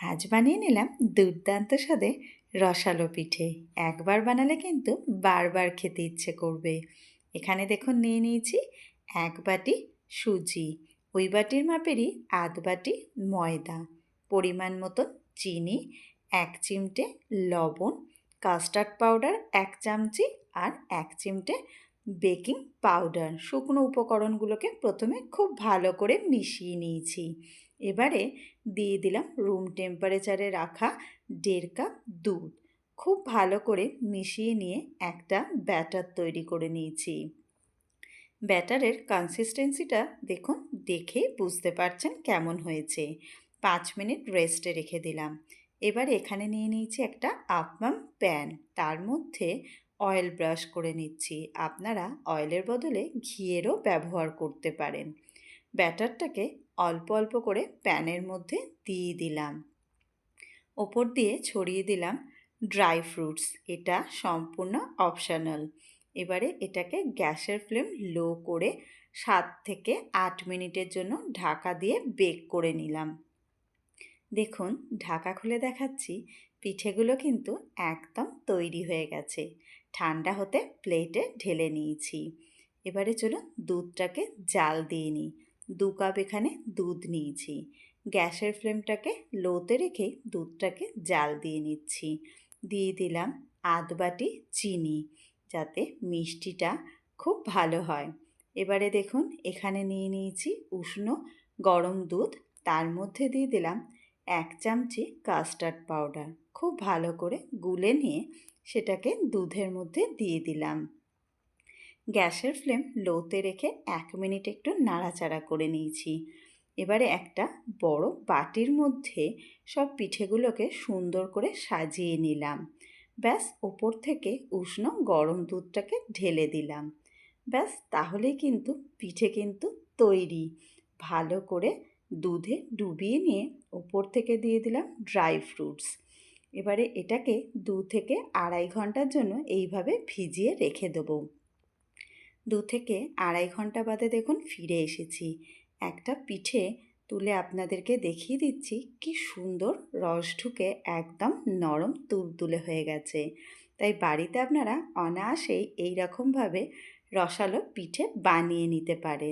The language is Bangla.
আজ বানিয়ে নিলাম দুর্দান্ত স্বাদে রসালো পিঠে। একবার বানালে কিন্তু বারবার খেতে ইচ্ছে করবে। এখানে দেখুন নিয়ে নিয়েছি এক বাটি সুজি, ওই বাটির মাপেরই আধ বাটি ময়দা, পরিমাণ মতো চিনি, এক চিমটে লবণ, কাস্টার্ড পাউডার এক চামচি আর এক চিমটে বেকিং পাউডার। শুকনো উপকরণগুলোকে প্রথমে খুব ভালো করে মিশিয়ে নিয়েছি। এবারে দিয়ে দিলাম রুম টেম্পারেচারে রাখা দেড় কাপ দুধ। খুব ভালো করে মিশিয়ে নিয়ে একটা ব্যাটার তৈরি করে নিয়েছি। ব্যাটারের কনসিস্টেন্সিটা দেখুন, দেখে বুঝতে পারছেন কেমন হয়েছে। পাঁচ মিনিট রেস্টে রেখে দিলাম। এবার এখানে নিয়ে নিয়েছি একটা আপমাম প্যান। তার মধ্যে অয়েল ব্রাশ করে নিচ্ছি। আপনারা অয়েলের বদলে ঘিয়েরও ব্যবহার করতে পারেন। ব্যাটারটাকে অল্প অল্প করে প্যানের মধ্যে দিয়ে দিলাম। ওপর দিয়ে ছড়িয়ে দিলাম ড্রাই ফ্রুটস এটা সম্পূর্ণ অপশানাল এবারে এটাকে গ্যাসের ফ্লেম লো করে সাত থেকে আট মিনিটের জন্য ঢাকা দিয়ে বেক করে নিলাম। দেখুন, ঢাকা খুলে দেখাচ্ছি। পিঠেগুলো কিন্তু একদম তৈরি হয়ে গেছে। ঠান্ডা হতে প্লেটে ঢেলে নিয়েছি। এবারে চলুন দুধটাকে জাল দিয়ে নিই। দু কাপ এখানে দুধ নিয়েছি। গ্যাসের ফ্লেমটাকে লোতে রেখে দুধটাকে জাল দিয়ে নিচ্ছি। দিয়ে দিলাম আধ বাটি চিনি যাতে মিষ্টিটা খুব ভালো হয়। এবারে দেখুন এখানে নিয়ে নিয়েছি উষ্ণ গরম দুধ। তার মধ্যে দিয়ে দিলাম এক চামচি কাস্টার্ড পাউডার খুব ভালো করে গুলে নিয়ে সেটাকে দুধের মধ্যে দিয়ে দিলাম। গ্যাসের ফ্লেম লোতে রেখে এক মিনিট একটু নাড়াচাড়া করে নিয়েছি। এবারে একটা বড় বাটির মধ্যে সব পিঠেগুলোকে সুন্দর করে সাজিয়ে নিলাম। ব্যাস, ওপর থেকে উষ্ণ গরম দুধটাকে ঢেলে দিলাম। ব্যাস তাহলে কিন্তু পিঠে কিন্তু তৈরি। ভালো করে দুধে ডুবিয়ে নিয়ে ওপর থেকে দিয়ে দিলাম ড্রাই ফ্রুটস। এবারে এটাকে দু থেকে আড়াই ঘণ্টার জন্য এইভাবে ভিজিয়ে রেখে দেবো। দু থেকে আড়াই ঘণ্টা বাদে দেখুন ফিরে এসেছি। একটা পিঠে তুলে আপনাদেরকে দেখিয়ে দিচ্ছি কি সুন্দর রস ঢুকে একদম নরম তুলতুলে হয়ে গেছে। তাই বাড়িতে আপনারা অনায়াসেই এই রকমভাবে রসালো পিঠে বানিয়ে নিতে পারেন।